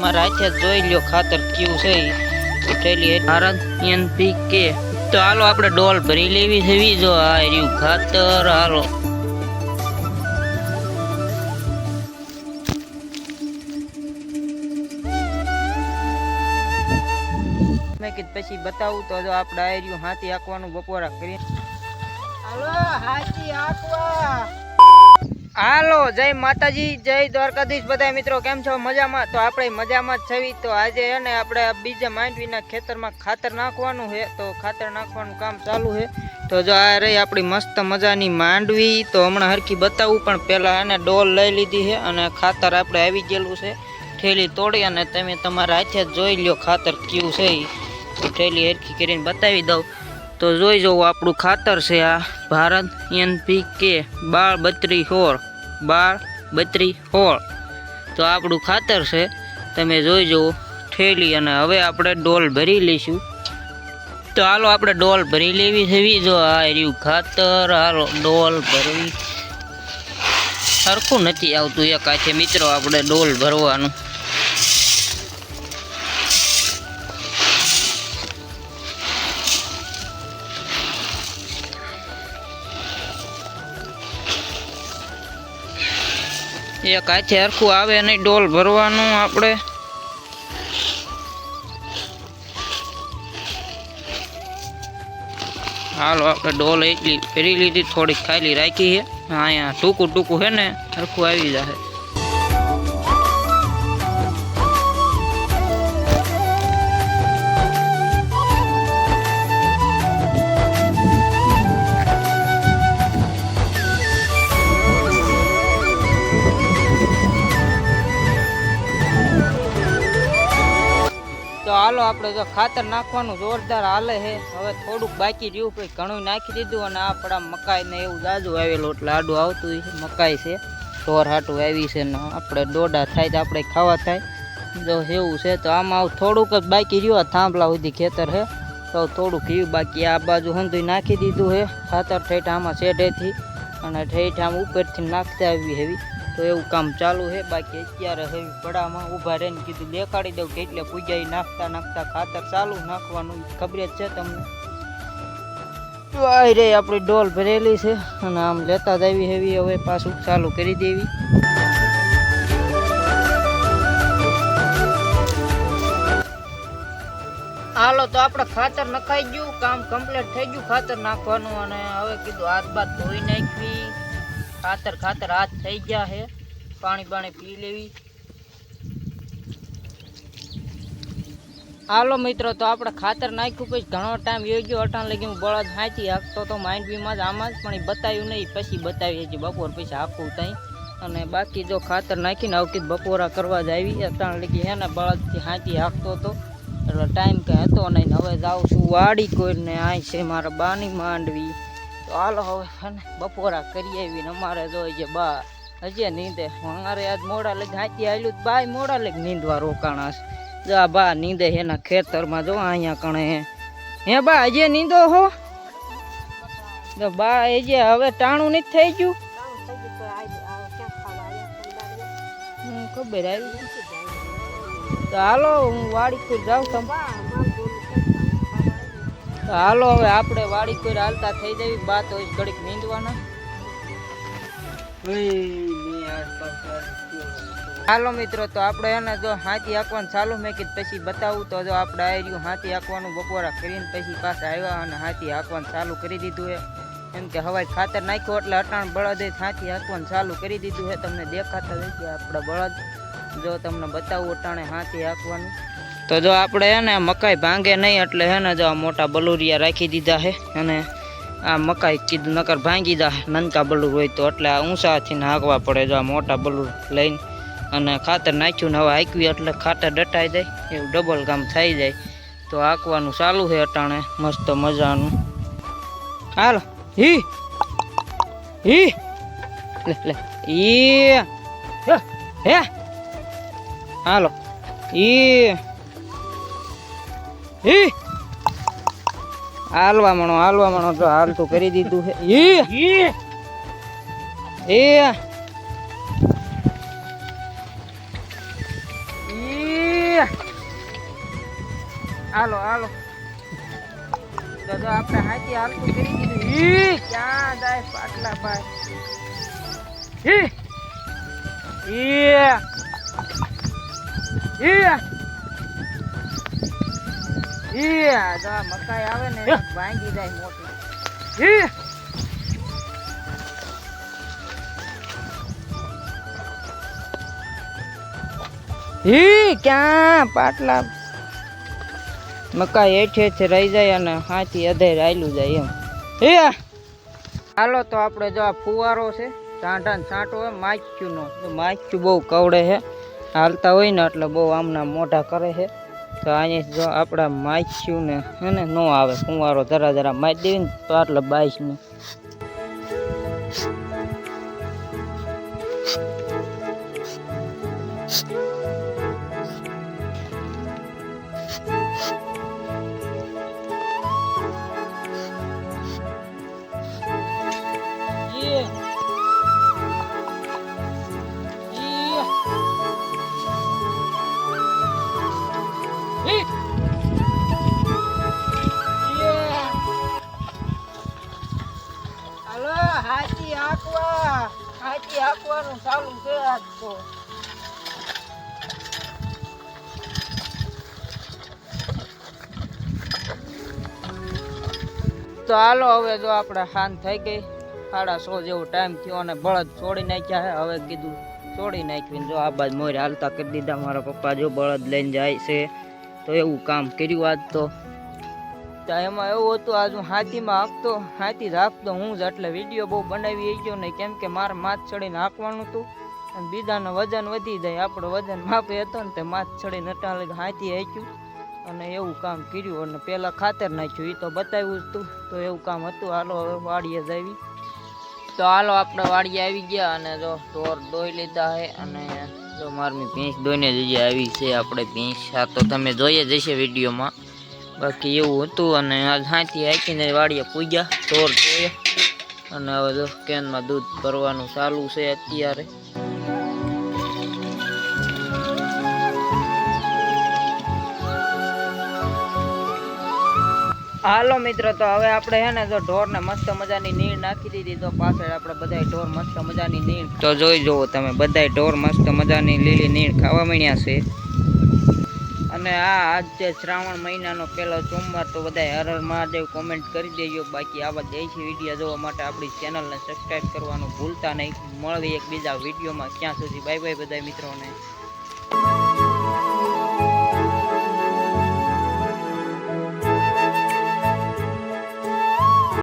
તમારા હાથે જોઈ લ્યો ખાતર કયું છે થયેલી ભારત એનપીકે. તો હાલો આપણે ડોલ ભરી લેવી છે જો આ રહ્યું ખાતર, હાલો. કીધું પછી બતાવું તો જો આપણે આ હાથી આંકવાનું બપોરા કરી હાથી આંકવા હાલો, જય માતાજી, જય દ્વારકાધીશ બધા મિત્રો, કેમ છો? મજામાં? તો આપણે મજામાં જ છવી. તો આજે છે ને આપણે બીજા માંડવીના ખેતરમાં ખાતર નાખવાનું છે. તો ખાતર નાખવાનું કામ ચાલુ છે. તો જો આ રહી આપણી મસ્ત મજાની માંડવી. તો હમણાં હરખી બતાવું, પણ પહેલાં એને ડોલ લઈ લીધી છે અને ખાતર આપણે આવી ગયેલું છે. થેલી તોડી અને તમે તમારા હાથે જોઈ લ્યો ખાતર કયું છે. તો થેલી હરખી કરીને બતાવી દઉં. તો જોઈ જવું આપણું ખાતર છે આ ભારત એનપીકે બાર બત્રી સોળ બાર બત્રી સોળ. તો આપણું ખાતર છે, તમે જોઈ જુઓ ઠેલી અને હવે આપણે ડોલ ભરી લઈશું. તો હાલો આપણે ડોલ ભરી લેવી છે જો આ રહ્યું ખાતર, હાલો ડોલ ભરવી. સરખું નથી આવતું એક હાથે, મિત્રો, આપણે ડોલ ભરવાનું. એક હાથે હરખું આવે નહીં, ડોલ ભરવાનું આપણે. હાલો, આપણે ડોલ એટલી ફેરી લીધી, થોડીક ખાલી રાખી છે. અહીંયા ટૂંકું ટૂંકું છે ને, હરખું આવી જશે તો હાલો, આપણે જો ખાતર નાખવાનું જોરદાર હાલે છે. હવે થોડુંક બાકી રહ્યું પછી ઘણું નાખી દીધું અને આપણા મકાઈ ને એવું જાજુ આવેલું એટલે આડું આવતું છે મકાઈ છે. ઢોર હાટું આવી છે ને આપણે દોડા થાય તો આપણે ખાવા થાય. જો એવું છે તો આમાં આવું થોડુંક જ બાકી રહ્યું થાંભલા સુધી ખેતર છે. તો થોડુંક રહ્યું બાકી આ બાજુ હંધુય નાખી દીધું છે. ખાતર ઠેઠ આમાં શેઢેથી અને ઠેઠ આમ ઉપરથી નાખતા આવી હેવી. તો એવું કામ ચાલુ છે. બાકી અત્યારે હવે પડામાં ઊભા રહીને કીધું, દેખાડી દઉં કે એટલે પૂજાઈ નાખતા નાખતા ખાતર ચાલુ નાખવાનું ખબર જ છે તમને? વાય રે, આપણી ડોલ ભરેલી છે અને આમ લેતા જ આવી હેવી હવે પાછું ચાલુ કરી દેવી. હાલો તો આપણે ખાતર નખાઈ ગયું, કામ કમ્પ્લીટ થઈ ગયું, ખાતર નાખવાનું અને હવે કીધું હાથ બાદ ધોઈ નાખવી. ખાતર ખાતર હાથ થઈ ગયા છે. પાણી બાણી પી લેવી. હાલો મિત્રો, તો આપણે ખાતર નાખ્યું પછી ઘણો ટાઈમ યોગ્ય ગયો અટાણ લગી હું બળદ હાંચી હાંકતો તો માંડવીમાં જ આમાં જ, પણ એ બતાવ્યું નહીં. પછી બતાવી હજી બપોર પછી હાંકવું ત્યાં અને બાકી જો ખાતર નાખીને આવકી બપોરા કરવા જ આવી અટાણ લગી હે ને બળદથી હાંચી હાંકતો હતો એટલે ટાઈમ કંઈ હતો નહીં. ને હવે જાઉં છું વાડી કોઈને આય છે મારા બાની માંડવી. તો હાલો હવે બપોરા કરી આવીને અમારે જોઈએ છે બા હજી નીંદે. અમારે આજ મોડા લગ હાથી આવ્યું બાય મોડા લગ નીંદવા રોકાણા છે. જો બા નીંદે એના ખેતરમાં જો અહીંયા કણે હે. બા, હજી નીંદો હો. તો બા હજી હવે ટાણું નથી થઈ ગયું? ખબર આવી. તો હાલો, હું વાડી જાઉં તમે હાલો હવે આપણે વાડી કોઈ હાલતા થઈ જવી બાત હોય ઘડીક નીંદવાના. હાલો મિત્રો તો આપણે એને જો હાથી આંકવાનું ચાલુ મેં કીધું પછી બતાવું. તો જો આપણે આ રહ્યું હાથી હાંકવાનું બપોરા કરીને પછી પાછા આવ્યા અને હાથી હાંકવાનું ચાલુ કરી દીધું છે. એમ કે હવાઈ ખાતર નાખ્યું એટલે અટાણ બળદે હાથી હાંકવાનું ચાલુ કરી દીધું છે. તમને દેખાતા હોય કે આપણા બળદ. જો તમને બતાવું અટાણે હાથી હાંકવાનું. તો જો આપણે હે ને મકાઈ ભાંગે નહીં એટલે હે ને જો આ મોટા બલુરિયા રાખી દીધા છે અને આ મકાઈ કીધું નકર ભાંગી દા નનકા બલુર હોય તો એટલે આ ઊંચાથી હાંકવા પડે જો આ મોટા બલુર લઈને. અને ખાતર નાખ્યું ને હવે હાંકવી એટલે ખાતર ડટાઈ જાય એવું ડબલ કામ થઈ જાય. તો હાંકવાનું ચાલુ છે અટાણે. મસ્ત મજાનું. હાલ. હી હી લે લે. ઈ. હે. હે. હાલો. ઈ. ઈ! હાલવા મણો હાલવા મણો તો હાલ તો કરી દીધું છે ઈ! એ! હાલો હાલો. જો આપણે હાથી હાલતું કરી દીધું. ઈ! ક્યાં જાય પાટલા ભાઈ ઈ! ઈ! ઈ! મકાઈ આવે ને ભાંગી જાય મોટી ઈ, ક્યાં? પાટલા મકાઈ હેઠે હેઠે રહી જાય અને હાથી અધેર આયલું જાય એમ. હે હાલો તો આપણે જો આ ફુવારો છે ટાંટા ને છાંટો હોય માચ્યું નો તો માચ્યું બહુ કવડે છે. હાલતા હોય ને એટલે બહુ આમના મોઢા કરે છે. તો અહીંયા જો આપણા માચ્યું ને હે ને નો આવે, કુંવારો જરા જરા મારી દેવી ને તો આટલે બાઈશ ને Yeah. હાથી હાંકવાનું ચાલુ છે આજ તો. તો હાલો હવે જો આપણે શાંત થઈ ગઈ. સાડા સો જેવો ટાઈમ થયો અને બળદ છોડી નાખ્યા છે. હવે કીધું છોડી નાખ્યું જો આ બાજુ મોર હાલતા કરી દીધા. મારા પપ્પા જો બળદ લઈને જાય છે. તો એવું કામ કર્યું આજ તો. તો એમાં એવું હતું, આજ હું હાથીમાં હાંકતો, હાથી રાખતો, હું જ એટલે વીડિયો બહુ બનાવી ગયો નહીં કેમ કે મારે માથ ચડીને હાંકવાનું હતું અને બીજાનું વજન વધી જાય, આપણો વજન માપે હતો ને તે માથ ચડીને અટાણે હાથી હાંક્યું. અને એવું કામ કર્યું અને પહેલાં ખાતર નાખ્યું એ તો બતાવ્યું હતું તો. એવું કામ હતું, હાલો હવે વાડીએ જ આવી. તો હાલો આપણે વાડીએ આવી ગયા અને જો ઢોર દોઈ લીધા છે અને જો મારી ભેંસ દોઈને જઈએ આવી છે, આપણે ભેંસ, આ તો તમે જોઈએ જ હશે વિડીયોમાં. બાકી એવું હતું અને આજ હાથી હાંકીને વાડીએ પૂગ્યા, ઢોર જોયા. અને હવે કેનમાં દૂધ ભરવાનું ચાલુ છે અત્યારે. હાલો મિત્ર, તો હવે આપણે હે ને જો ઢોરને મસ્ત મજાની નીર નાખી દીધી, તો પાછળ આપણે બધાય ઢોર મસ્ત મજાની નીર તો જોઈ જુઓ તમે, બધાય ઢોર મસ્ત મજાની લીલી નીણ ખાવા મળ્યા છે. અને આ આજે શ્રાવણ મહિનાનો પહેલો સોમવાર, તો બધાય હર હર મહાદેવ કોમેન્ટ કરી દેજો. બાકી આવા દેશી વીડિયો જોવા માટે આપણી ચેનલને સબસ્ક્રાઈબ કરવાનું ભૂલતા નહીં. મળવી એક બીજા વિડીયોમાં. ક્યાં સુધી બાય બાય બધા મિત્રોને.